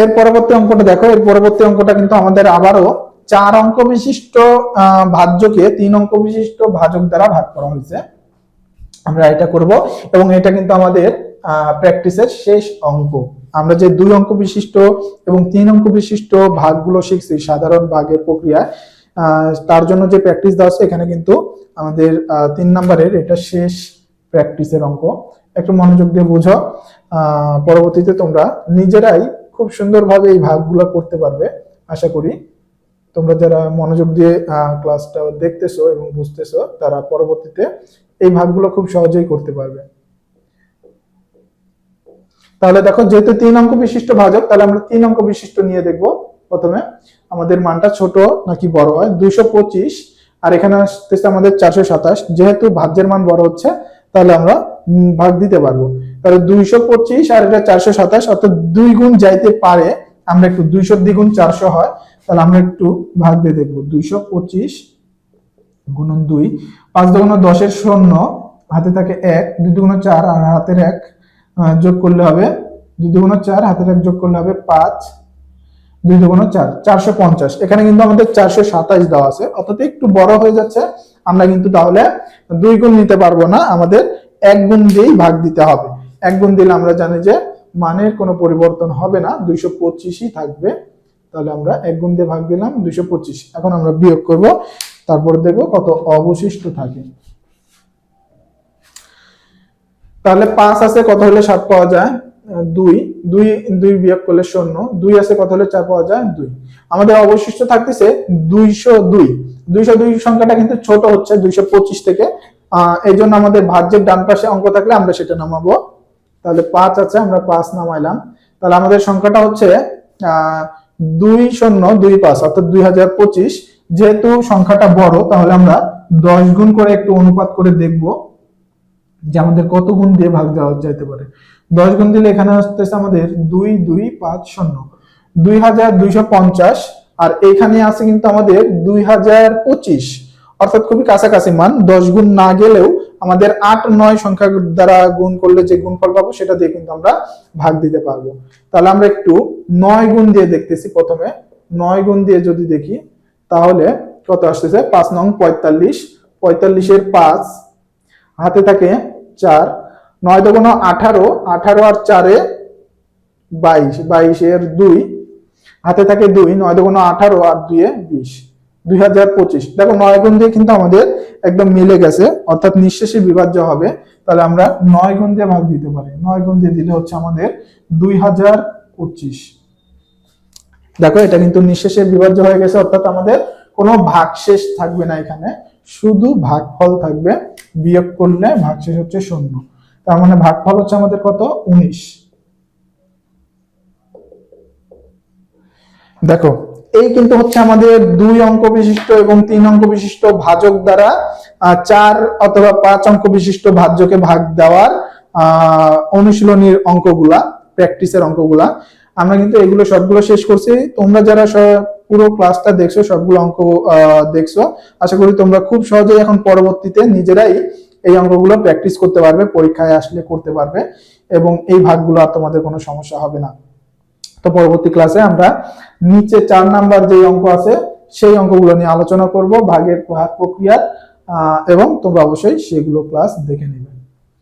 এর পরবর্তী অঙ্কটা দেখো, এর পরবর্তী অঙ্কটা কিন্তু আমাদের আবারও চার অঙ্ক বিশিষ্ট ভাজ্যকে তিন অঙ্ক বিশিষ্ট ভাজক দ্বারা ভাগ করা হয়েছে। আমরা এটা করব এবং এটা কিন্তু আমাদের প্র্যাকটিসের শেষ অঙ্ক। আমরা যে দুই অঙ্ক বিশিষ্ট এবং তিন অঙ্ক বিশিষ্ট ভাগগুলো শিখছি সাধারণ ভাগের প্রক্রিয়া তার জন্য যে প্র্যাকটিস দেওয়া আছে এখানে কিন্তু আমাদের তিন নম্বরের এটা শেষ প্র্যাকটিসের অঙ্ক। একটু মনোযোগ দিয়ে বুঝো। পরবর্তীতে তোমরা নিজেরাই খুব সুন্দরভাবে এই ভাগগুলো করতে পারবে, আশা করি। তোমরা যারা মনোযোগ দিয়ে ক্লাসটা দেখতেছো এবং বুঝতেছো, তারা পরবর্তীতে এই ভাগগুলো খুব সহজেই করতে পারবে। তাহলে দেখো, যেহেতু তিন অঙ্ক বিশিষ্ট ভাজক, তাহলে আমরা তিন অঙ্ক বিশিষ্ট নিয়ে দেখব। প্রথমে আমাদের মানটা ছোট নাকি বড় হয়? দুইশো পঁচিশ, আর এখানে আসতেছে আমাদের চারশো সাতাশ। যেহেতু ভাজ্যের মান বড় হচ্ছে, তাহলে আমরা ভাগ দিতে পারব। তাহলে দুইশো পঁচিশ আর এটা চারশো সাতাশ, অর্থাৎ দুই গুণ যাইতে পারে, আমরা একটু দুইশো দ্বিগুণ চারশো হয়, তাহলে আমরা একটু ভাগ দিয়ে দেখব। দুইশো পঁচিশ গুণন দুই, পাঁচ দুগুণ দশের শূন্য, হাতে থাকে এক, দুই দুগুণ চার আর হাতের এক যোগ করলে হবে, দুই দুগুণ চার, হাতের এক যোগ করলে হবে পাঁচ, দুই দুগুণ চার, চারশো পঞ্চাশ। এখানে কিন্তু আমাদের চারশো সাতাশ দেওয়া আছে, অর্থাৎ একটু বড় হয়ে যাচ্ছে, আমরা কিন্তু তাহলে দুই গুণ নিতে পারব না, আমাদের এক গুণ দিয়েই ভাগ দিতে হবে। এক গুণ দিলে আমরা জানি যে মানের কোনো পরিবর্তন হবে না, দুইশো পঁচিশই থাকবে। তাহলে আমরা এক গুণ দিয়ে ভাগ দিলাম, দুইশো পঁচিশ। এখন আমরা বিয়োগ করব, তারপর দেখব কত অবশিষ্ট থাকে। তাহলে পাঁচ আছে, কত হলে সাত পাওয়া যায়? দুই। দুই দুই বিয়োগ করলে শূন্য। দুই আছে, কত হলে চার পাওয়া যায়? দুই। আমাদের অবশিষ্ট থাকতেছে দুইশো দুই। দুইশো দুই সংখ্যাটা কিন্তু ছোট হচ্ছে, দুইশো পঁচিশ থেকে। আহ এই জন্য আমাদের ভাজ্যের ডান পাশে অঙ্ক থাকলে আমরা সেটা নামাবো। তাহলে পাঁচ আছে, আমরা পাঁচ নামাইলাম। তাহলে আমাদের সংখ্যাটা হচ্ছে দুই শূন্য দুই পাঁচ, অর্থাৎ দুই হাজার পঁচিশ। যেহেতু সংখ্যাটা বড়, তাহলে আমরা দশ গুণ করে একটু অনুপাত করে দেখব যে আমাদের কত গুণ দিয়ে ভাগ দেওয়া যাইতে পারে। দশ গুণ দিলে এখানে আসতেছে আমাদের দুই দুই, পাঁচ, শূন্য। দুই হাজার দুইশো পঞ্চাশ, আর এখানে আছে কিন্তু আমাদের দুই হাজার পঁচিশ। অর্থাৎ খুবই কাছাকাছি মান, দশ গুণ না গেলেও আমাদের আট, নয় সংখ্যা দ্বারা গুণ করলে যে গুণফল পাবো, সেটা দিয়ে কিন্তু আমরা ভাগ দিতে পারব। তাহলে আমরা একটু নয় গুণ দিয়ে দেখতেছি প্রথমে। নয় গুণ দিয়ে যদি দেখি, তাহলে কত আসতেছে? পাঁচ নং পঁয়তাল্লিশ। পঁয়তাল্লিশের পাঁচ, হাতে থাকে চার। নয় দোকান আঠারো আঠারো আর চারে বাইশ, বাইশের দুই। হাতে থাকে দুই, নয় দোকান আঠারো আর দুয়ে বিশ। দুই হাজার পঁচিশ। দেখো, নয় গুণ দিয়ে কিন্তু আমাদের একদম মিলে গেছে, অর্থাৎ নিঃশেষে বিভাজ্য হবে। তাহলে আমরা নয় গুণ দিয়ে ভাগ দিতে পারি। নয় গুণ দিয়ে দিলে হচ্ছে আমাদের দুই হাজার পঁচিশ। দেখো, এটা কিন্তু নিঃশেষে বিভাজ্য হয়ে গেছে, অর্থাৎ আমাদের কোনো ভাগশেষ থাকবে না এখানে। শুধু ভাগফল থাকবে, বিয়োগ করলে ভাগশেষ হচ্ছে শূন্য। তার মানে ভাগফল হচ্ছে আমাদের কত? উনিশ। দেখো এই কিন্তু হচ্ছে আমাদের দুই অঙ্ক বিশিষ্ট এবং তিন অঙ্ক বিশিষ্ট ভাজক দ্বারা চার অথবা পাঁচ অঙ্ক বিশিষ্ট ভাজ্যকে ভাগ দেওয়ার অনুশীলনীর অঙ্কগুলা, প্র্যাকটিসের অঙ্কগুলা। আমরা কিন্তু এগুলো সবগুলো শেষ করছি। তোমরা যারা পুরো ক্লাসটা দেখছ, সবগুলো অঙ্ক দেখছ, আশা করি তোমরা খুব সহজেই এখন পরবর্তীতে নিজেরাই এই অঙ্কগুলো প্র্যাকটিস করতে পারবে, পরীক্ষায় আসলে করতে পারবে এবং এই ভাগগুলো আর তোমাদের কোনো সমস্যা হবে না। তো পরবর্তী ক্লাসে আমরা নিচে চার নাম্বার যে অঙ্ক আছে, সেই অঙ্কগুলো নিয়ে আলোচনা করব, ভাগের ভাগ প্রক্রিয়ার এবং তোমরা অবশ্যই সেগুলো ক্লাস দেখে নেবে।